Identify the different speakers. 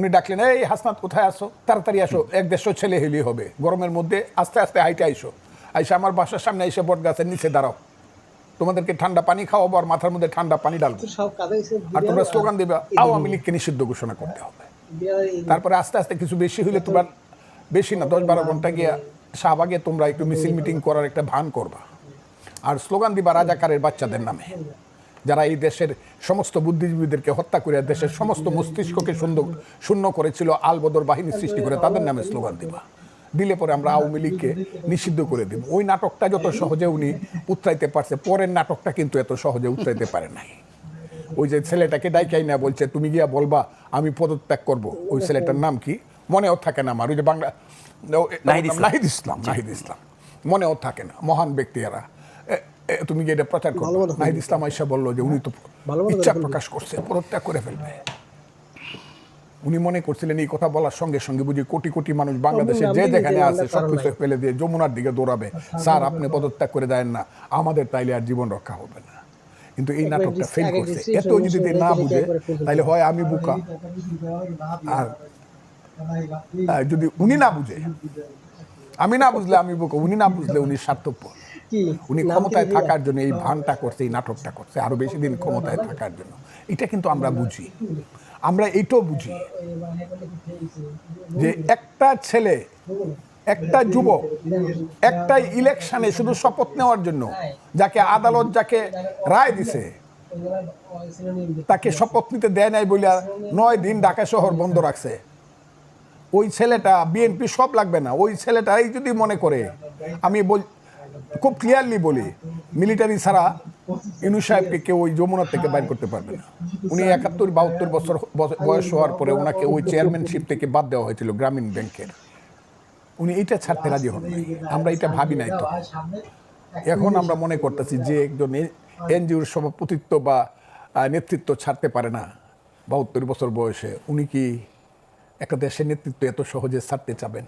Speaker 1: উনি ডাকলেন এই হাসনাত কোথায় আসো তাড়াতাড়ি আসো এক দেড়শো ছেলে হেলি হবে। গরমের মধ্যে আস্তে আস্তে হাইটে আইসো। আইসা আমার বাসার সামনে এসে বট গাছের নিচে দাঁড়াও। তোমাদেরকে ঠান্ডা পানি খাওয়াবো আর মাথার মধ্যে ঠান্ডা পানি ডালবো আর তোমরা স্লোগান দেবে আওয়ামী লীগকে নিষিদ্ধ ঘোষণা করতে হবে। তারপরে আস্তে আস্তে কিছু বেশি হইলে তোমার বেশি না দশ বারো ঘণ্টা গিয়ে শাহবাগে তোমরা একটু মিছিল মিটিং করার একটা ভান করবা। আর স্লোগান দিবা রাজাকারের বাচ্চাদের নামে। যারা এই দেশের সমস্ত বুদ্ধিজীবীদেরকে হত্যা করে দেশের সমস্ত মস্তিষ্ককে শূন্য শূন্য করেছিল আলবদর বাহিনী সৃষ্টি করে তাদের নামে স্লোগান দিবা। দিলে পরে আমরা আওয়ামী লীগকে নিষিদ্ধ করে দিব। ওই নাটকটা যত সহজে উনি উতরাইতে পারছে পরের নাটকটা কিন্তু এত সহজে উতরাইতে পারে নাই। ওই যে ছেলেটাকে ডাইকাই না বলছে তুমি গিয়া বলবা আমি পদত্যাগ করব। ওই ছেলেটার নাম কি? মনেও থাকে না আমার। ওই যে বাংলা
Speaker 2: নাহিদ ইসলাম।
Speaker 1: নাহিদ ইসলাম। মনেও থাকে না। মহান ব্যক্তি এরা। তুমি গিয়ে এটা প্রচার করো। নাহিদ ইসলাম আইসা বলল যে উনি তো ইচ্ছা প্রকাশ করছে পদত্যাগ করে ফেলবে। উনি মনে করছিলেন এই কথা বলার সঙ্গে সঙ্গে বুঝি কোটি কোটি মানুষ বাংলাদেশে যে যেখানে আছে
Speaker 3: আমরা
Speaker 1: সব কিছু ফেলে দিয়ে যমুনার দিকে দৌড়াবে। স্যার আপনি পদত্যাগ করে দেন না। আমাদের তাইলে আর জীবন রক্ষা হবে না। কিন্তু এই নাটকটা ফেল করছে। এত যদি না বুঝে তাইলে হয় আমি বুকা। আর যদি উনি না বুঝে আমি না বুঝলে আমি বুকা উনি না বুঝলে উনি স্বার্থপর। উনি ক্ষমতায় থাকার জন্য এই ভানটা করছে এই নাটকটা করছে আরও বেশি দিন ক্ষমতায় থাকার জন্য। এটা কিন্তু আমরা বুঝি। আমরা এইটাও বুঝি যে একটা ছেলে একটা যুবক একটা ইলেকশনে শুধু শপথ নেওয়ার জন্য যাকে আদালত যাকে রায় দিছে তাকে শপথ নিতে দেয় নাই বলে নয় দিন ঢাকা শহর বন্ধ রাখছে। ওই ছেলেটা বিএনপি সব লাগবে না। ওই ছেলেটাই যদি মনে করে আমি বল খুব ক্লিয়ারলি বলি মিলিটারি ছাড়া ইনু সাহেবকে কেউ ওই যমুনা থেকে বাইর করতে পারবে না। উনি একাত্তর, বাহাত্তর বছর বয়স হওয়ার পরে ওনাকে ওই চেয়ারম্যানশিপ থেকে বাদ দেওয়া হয়েছিল গ্রামীণ ব্যাংকের। উনি এইটা ছাড়তে রাজি হন। আমরা এটা ভাবি নাই তো। এখন আমরা মনে করতেছি যে একজন এনজিওর সভাপতিত্ব বা নেতৃত্ব ছাড়তে পারে না বাহাত্তর বছর বয়সে। উনি কি একটা দেশের নেতৃত্ব এত সহজে ছাড়তে চাবেন?